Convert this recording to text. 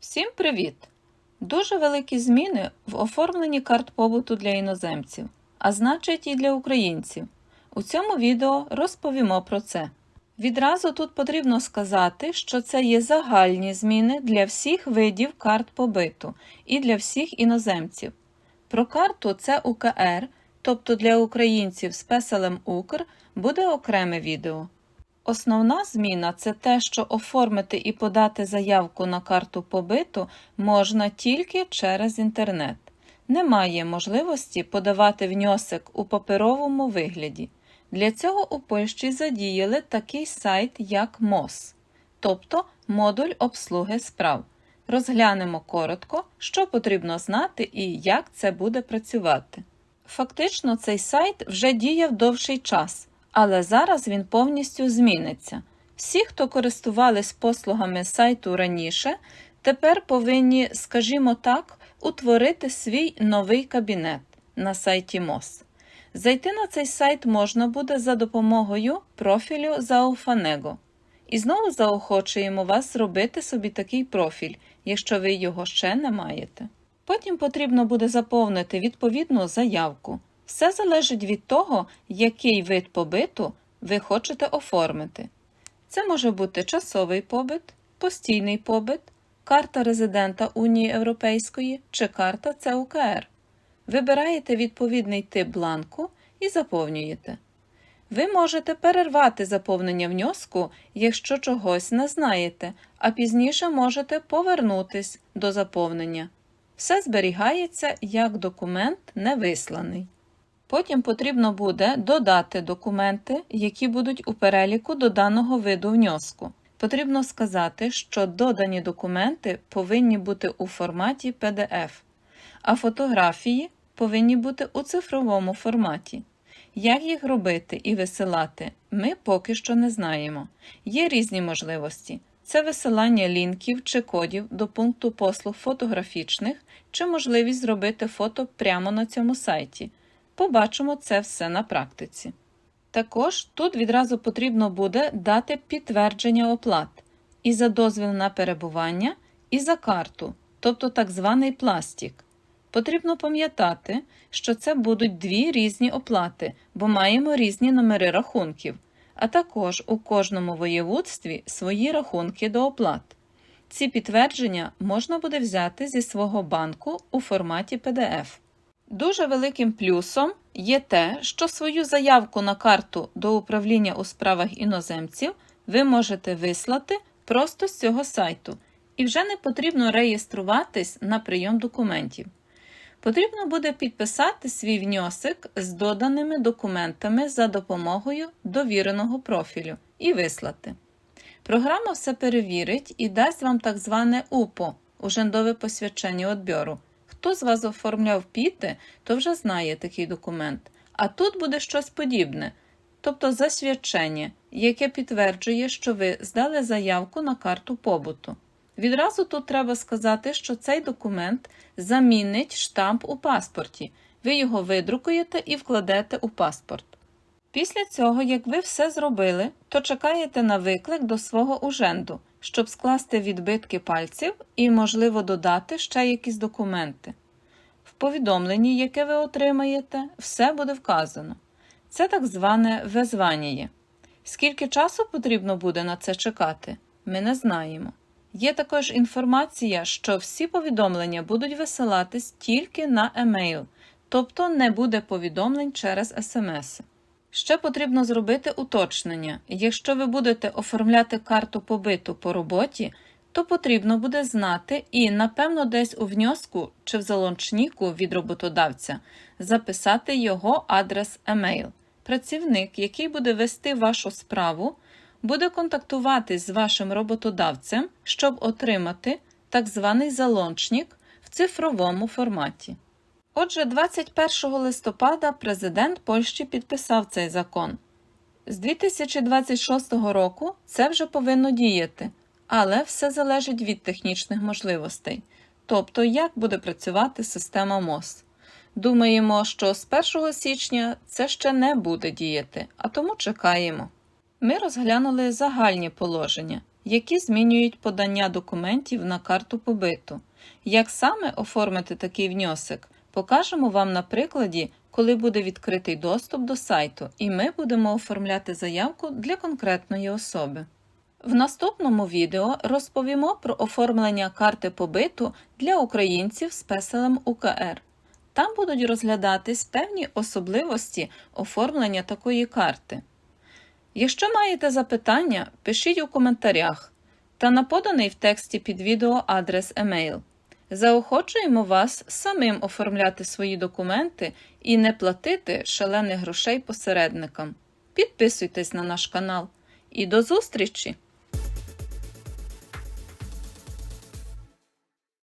Всім привіт! Дуже великі зміни в оформленні карт побуту для іноземців, а значить і для українців. У цьому відео розповімо про це. Відразу тут потрібно сказати, що це є загальні зміни для всіх видів карт побиту і для всіх іноземців. Про карту це УКР, тобто для українців з песелем Укр, буде окреме відео. Основна зміна це те, що оформити і подати заявку на карту побиту можна тільки через інтернет. Немає можливості подавати внесок у паперовому вигляді. Для цього у Польщі задіяли такий сайт, як МОС, тобто модуль обслуги справ. Розглянемо коротко, що потрібно знати і як це буде працювати. Фактично, цей сайт вже діяв довший час, але зараз він повністю зміниться. Всі, хто користувались послугами сайту раніше, тепер повинні, скажімо так, утворити свій новий кабінет на сайті МОС. Зайти на цей сайт можна буде за допомогою профілю Зауфанего. І знову заохочуємо вас зробити собі такий профіль, якщо ви його ще не маєте. Потім потрібно буде заповнити відповідну заявку. Все залежить від того, який вид побиту ви хочете оформити. Це може бути часовий побит, постійний побит, карта резидента Унії Європейської чи карта ЦУКР. Вибираєте відповідний тип бланку і заповнюєте. Ви можете перервати заповнення внеску, якщо чогось не знаєте, а пізніше можете повернутись до заповнення. Все зберігається як документ невисланий. Потім потрібно буде додати документи, які будуть у переліку до даного виду внеску. Потрібно сказати, що додані документи повинні бути у форматі PDF, а фотографії повинні бути у цифровому форматі. Як їх робити і висилати, ми поки що не знаємо. Є різні можливості: це висилання лінків чи кодів до пункту послуг фотографічних, чи можливість зробити фото прямо на цьому сайті. Побачимо це все на практиці. Також тут відразу потрібно буде дати підтвердження оплат і за дозвіл на перебування, і за карту, тобто так званий пластик. Потрібно пам'ятати, що це будуть дві різні оплати, бо маємо різні номери рахунків, а також у кожному воєводстві свої рахунки до оплат. Ці підтвердження можна буде взяти зі свого банку у форматі PDF. Дуже великим плюсом є те, що свою заявку на карту до управління у справах іноземців ви можете вислати просто з цього сайту, і вже не потрібно реєструватись на прийом документів. Потрібно буде підписати свій внесок з доданими документами за допомогою довіреного профілю і вислати. Програма все перевірить і дасть вам так зване УПО ужендове посвячення одбору. Хто з вас оформляв піти, то вже знає такий документ. А тут буде щось подібне, тобто засвідчення, яке підтверджує, що ви здали заявку на карту побуту. Відразу тут треба сказати, що цей документ замінить штамп у паспорті. Ви його видрукуєте і вкладете у паспорт. Після цього, як ви все зробили, то чекаєте на виклик до свого уженду, щоб скласти відбитки пальців і, можливо, додати ще якісь документи. В повідомленні, яке ви отримаєте, все буде вказано. Це так зване везваніє. Скільки часу потрібно буде на це чекати, ми не знаємо. Є також інформація, що всі повідомлення будуть висилатись тільки на емейл, тобто не буде повідомлень через смс. Ще потрібно зробити уточнення. Якщо ви будете оформляти карту побиту по роботі, то потрібно буде знати і, напевно, десь у внеску чи в залончніку від роботодавця записати його адрес емейл. Працівник, який буде вести вашу справу, буде контактуватись з вашим роботодавцем, щоб отримати так званий залончник в цифровому форматі. Отже, 21 листопада президент Польщі підписав цей закон. З 2026 року це вже повинно діяти, але все залежить від технічних можливостей, тобто як буде працювати система МОЗ. Думаємо, що з 1 січня це ще не буде діяти, а тому чекаємо. Ми розглянули загальні положення. які змінюють подання документів на карту побиту. Як саме оформити такий внесок, покажемо вам на прикладі, коли буде відкритий доступ до сайту, і ми будемо оформляти заявку для конкретної особи. В наступному відео розповімо про оформлення карти побиту для українців з песелем УКР. Там будуть розглядатись певні особливості оформлення такої карти. Якщо маєте запитання, пишіть у коментарях та на поданий в тексті під відео адрес емейл. Заохочуємо вас самим оформляти свої документи і не платити шалених грошей посередникам. Підписуйтесь на наш канал і до зустрічі!